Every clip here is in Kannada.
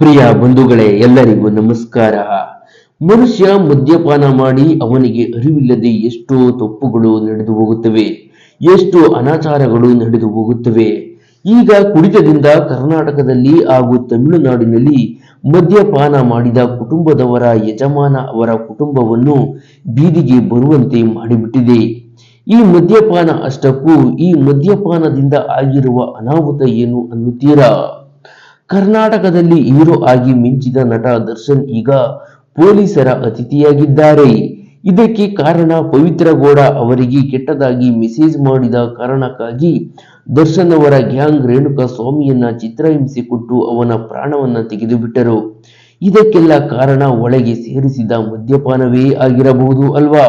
ಪ್ರಿಯ ಬಂಧುಗಳೇ, ಎಲ್ಲರಿಗೂ ನಮಸ್ಕಾರ. ಮನುಷ್ಯ ಮದ್ಯಪಾನ ಮಾಡಿ ಅವನಿಗೆ ಅರಿವಿಲ್ಲದೆ ಎಷ್ಟೋ ತಪ್ಪುಗಳು ನಡೆದು ಹೋಗುತ್ತವೆ, ಎಷ್ಟು ಅನಾಚಾರಗಳು ನಡೆದು ಹೋಗುತ್ತವೆ. ಈಗ ಕುಡಿತದಿಂದ ಕರ್ನಾಟಕದಲ್ಲಿ ಹಾಗೂ ತಮಿಳುನಾಡಿನಲ್ಲಿ ಮದ್ಯಪಾನ ಮಾಡಿದ ಕುಟುಂಬದವರ ಯಜಮಾನ ಅವರ ಕುಟುಂಬವನ್ನು ಬೀದಿಗೆ ಬರುವಂತೆ ಮಾಡಿಬಿಟ್ಟಿದೆ. ಈ ಮದ್ಯಪಾನ ಅಷ್ಟಕ್ಕೂ ಈ ಮದ್ಯಪಾನದಿಂದ ಆಗಿರುವ ಅನಾಹುತ ಏನು ಅನ್ನುತ್ತೀರಾ? ಕರ್ನಾಟಕದಲ್ಲಿ ಹೀರೋ ಆಗಿ ಮಿಂಚಿದ ನಟ ದರ್ಶನ್ ಈಗ ಪೊಲೀಸರ ಅತಿಥಿಯಾಗಿದ್ದಾರೆ. ಇದಕ್ಕೆ ಕಾರಣ ಪವಿತ್ರ ಗೌಡ ಅವರಿಗೆ ಕೆಟ್ಟದಾಗಿ ಮೆಸೇಜ್ ಮಾಡಿದ ಕಾರಣಕ್ಕಾಗಿ ದರ್ಶನ್ ಅವರ ಗ್ಯಾಂಗ್ ರೇಣುಕಾ ಸ್ವಾಮಿಯನ್ನ ಚಿತ್ರಹಿಂಸೆ ಕೊಟ್ಟು ಅವನ ಪ್ರಾಣವನ್ನ ತೆಗೆದುಬಿಟ್ಟರು. ಇದಕ್ಕೆಲ್ಲ ಕಾರಣ ಒಳಗೆ ಸೇರಿಸಿದ ಮದ್ಯಪಾನವೇ ಆಗಿರಬಹುದು ಅಲ್ವಾ?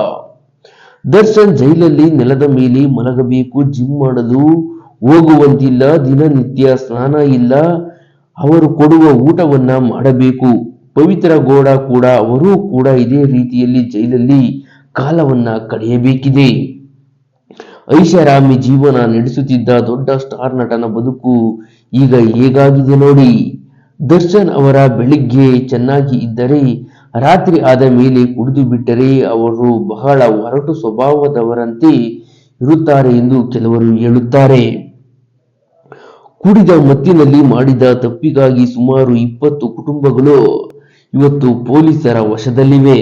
ದರ್ಶನ್ ಜೈಲಲ್ಲಿ ನೆಲದ ಮೇಲೆ ಮಲಗಬೇಕು, ಜಿಮ್ ಮಾಡಲು ಹೋಗುವಂತಿಲ್ಲ, ದಿನನಿತ್ಯ ಸ್ನಾನ ಇಲ್ಲ ಅವರು ಕೊಡುವ ಊಟವನ್ನ ಮಾಡಬೇಕು. ಪವಿತ್ರ ಗೌಡ ಕೂಡ ಅವರೂ ಕೂಡ ಇದೇ ರೀತಿಯಲ್ಲಿ ಜೈಲಲ್ಲಿ ಕಾಲವನ್ನ ಕಳೆಯಬೇಕಿದೆ. ಐಷಾರಾಮಿ ಜೀವನ ನಡೆಸುತ್ತಿದ್ದ ದೊಡ್ಡ ಸ್ಟಾರ್ ನಟನ ಬದುಕು ಈಗ ಹೇಗಾಗಿದೆ ನೋಡಿ. ದರ್ಶನ್ ಅವರ ಬೆಳಿಗ್ಗೆ ಚೆನ್ನಾಗಿ ಇದ್ದರೆ, ರಾತ್ರಿ ಆದ ಮೇಲೆ ಕುಡಿದು ಬಿಟ್ಟರೆ ಅವರು ಬಹಳ ಹೊರಟು ಸ್ವಭಾವದವರಂತೆ ಇರುತ್ತಾರೆ ಎಂದು ಕೆಲವರು ಹೇಳುತ್ತಾರೆ. ಕುಡಿದ ಮತ್ತಿನಲ್ಲಿ ಮಾಡಿದ ತಪ್ಪಿಗಾಗಿ ಸುಮಾರು ಇಪ್ಪತ್ತು ಕುಟುಂಬಗಳು ಇವತ್ತು ಪೊಲೀಸರ ವಶದಲ್ಲಿವೆ.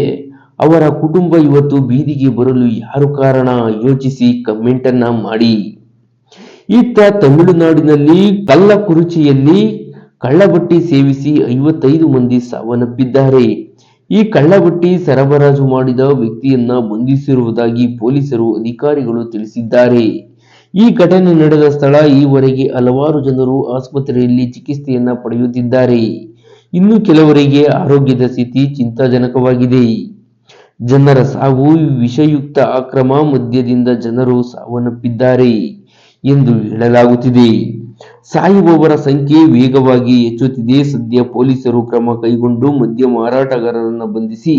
ಅವರ ಕುಟುಂಬ ಇವತ್ತು ಬೀದಿಗೆ ಬರಲು ಯಾರು ಕಾರಣ ಯೋಚಿಸಿ ಕಮೆಂಟ್ ಅನ್ನ ಮಾಡಿ. ಇತ್ತ ತಮಿಳುನಾಡಿನಲ್ಲಿ ಕಳ್ಳಕುರುಚಿಯಲ್ಲಿ ಕಳ್ಳಬಟ್ಟಿ ಸೇವಿಸಿ ಐವತ್ತೈದು ಮಂದಿ ಸಾವನ್ನಪ್ಪಿದ್ದಾರೆ. ಈ ಕಳ್ಳಬಟ್ಟಿ ಸರಬರಾಜು ಮಾಡಿದ ವ್ಯಕ್ತಿಯನ್ನ ಬಂಧಿಸಿರುವುದಾಗಿ ಪೊಲೀಸರು ಅಧಿಕಾರಿಗಳು ತಿಳಿಸಿದ್ದಾರೆ. ಈ ಘಟನೆ ನಡೆದ ಸ್ಥಳ ಈವರೆಗೆ ಹಲವಾರು ಜನರು ಆಸ್ಪತ್ರೆಯಲ್ಲಿ ಚಿಕಿತ್ಸೆಯನ್ನ ಪಡೆಯುತ್ತಿದ್ದಾರೆ. ಇನ್ನು ಕೆಲವರಿಗೆ ಆರೋಗ್ಯದ ಸ್ಥಿತಿ ಚಿಂತಾಜನಕವಾಗಿದೆ. ಜನರ ಸಾವು, ವಿಷಯುಕ್ತ ಅಕ್ರಮ ಮದ್ಯದಿಂದ ಜನರು ಸಾವನ್ನಪ್ಪಿದ್ದಾರೆ ಎಂದು ಹೇಳಲಾಗುತ್ತಿದೆ. ಸಾಯುವವರ ಸಂಖ್ಯೆ ವೇಗವಾಗಿ ಹೆಚ್ಚುತ್ತಿದೆ. ಸದ್ಯ ಪೊಲೀಸರು ಕ್ರಮ ಕೈಗೊಂಡು ಮದ್ಯ ಮಾರಾಟಗಾರರನ್ನು ಬಂಧಿಸಿ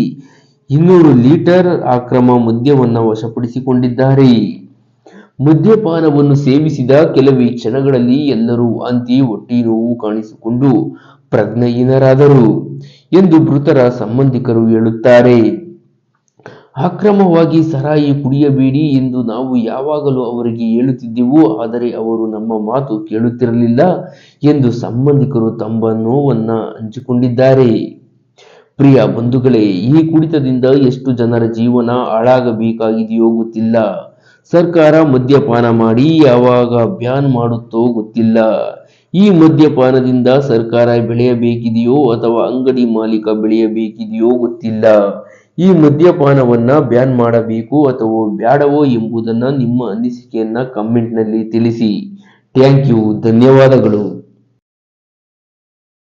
ಇನ್ನೂರು ಲೀಟರ್ ಅಕ್ರಮ ಮದ್ಯವನ್ನು ವಶಪಡಿಸಿಕೊಂಡಿದ್ದಾರೆ. ಮದ್ಯಪಾನವನ್ನು ಸೇವಿಸಿದ ಕೆಲವೇ ಕ್ಷಣಗಳಲ್ಲಿ ಎಲ್ಲರೂ ಅಂತಿ ಹೊಟ್ಟಿ ನೋವು ಕಾಣಿಸಿಕೊಂಡು ಪ್ರಜ್ಞಹೀನರಾದರು ಎಂದು ಮೃತರ ಸಂಬಂಧಿಕರು ಹೇಳುತ್ತಾರೆ. ಅಕ್ರಮವಾಗಿ ಸರಾಯಿ ಕುಡಿಯಬೇಡಿ ಎಂದು ನಾವು ಯಾವಾಗಲೂ ಅವರಿಗೆ ಹೇಳುತ್ತಿದ್ದೆವು, ಆದರೆ ಅವರು ನಮ್ಮ ಮಾತು ಕೇಳುತ್ತಿರಲಿಲ್ಲ ಎಂದು ಸಂಬಂಧಿಕರು ತಮ್ಮ ನೋವನ್ನ ಹಂಚಿಕೊಂಡಿದ್ದಾರೆ. ಪ್ರಿಯ ಬಂಧುಗಳೇ, ಈ ಕುಡಿತದಿಂದ ಎಷ್ಟು ಜನರ ಜೀವನ ಹಾಳಾಗಬೇಕಾಗಿದೆಯೋ ಗೊತ್ತಿಲ್ಲ. ಸರ್ಕಾರ ಮದ್ಯಪಾನ ಮಾಡಿ ಯಾವಾಗ ಬ್ಯಾನ್ ಮಾಡುತ್ತೋ ಗೊತ್ತಿಲ್ಲ. ಈ ಮದ್ಯಪಾನದಿಂದ ಸರ್ಕಾರ ಬೆಳೆಯಬೇಕಿದೆಯೋ ಅಥವಾ ಅಂಗಡಿ ಮಾಲೀಕ ಬೆಳೆಯಬೇಕಿದೆಯೋ ಗೊತ್ತಿಲ್ಲ. ಈ ಮದ್ಯಪಾನವನ್ನ ಬ್ಯಾನ್ ಮಾಡಬೇಕು ಅಥವಾ ಬ್ಯಾಡವೋ ಎಂಬುದನ್ನ ನಿಮ್ಮ ಅನಿಸಿಕೆಯನ್ನ ಕಮೆಂಟ್ನಲ್ಲಿ ತಿಳಿಸಿ. ಥ್ಯಾಂಕ್ ಯು ಧನ್ಯವಾದಗಳು.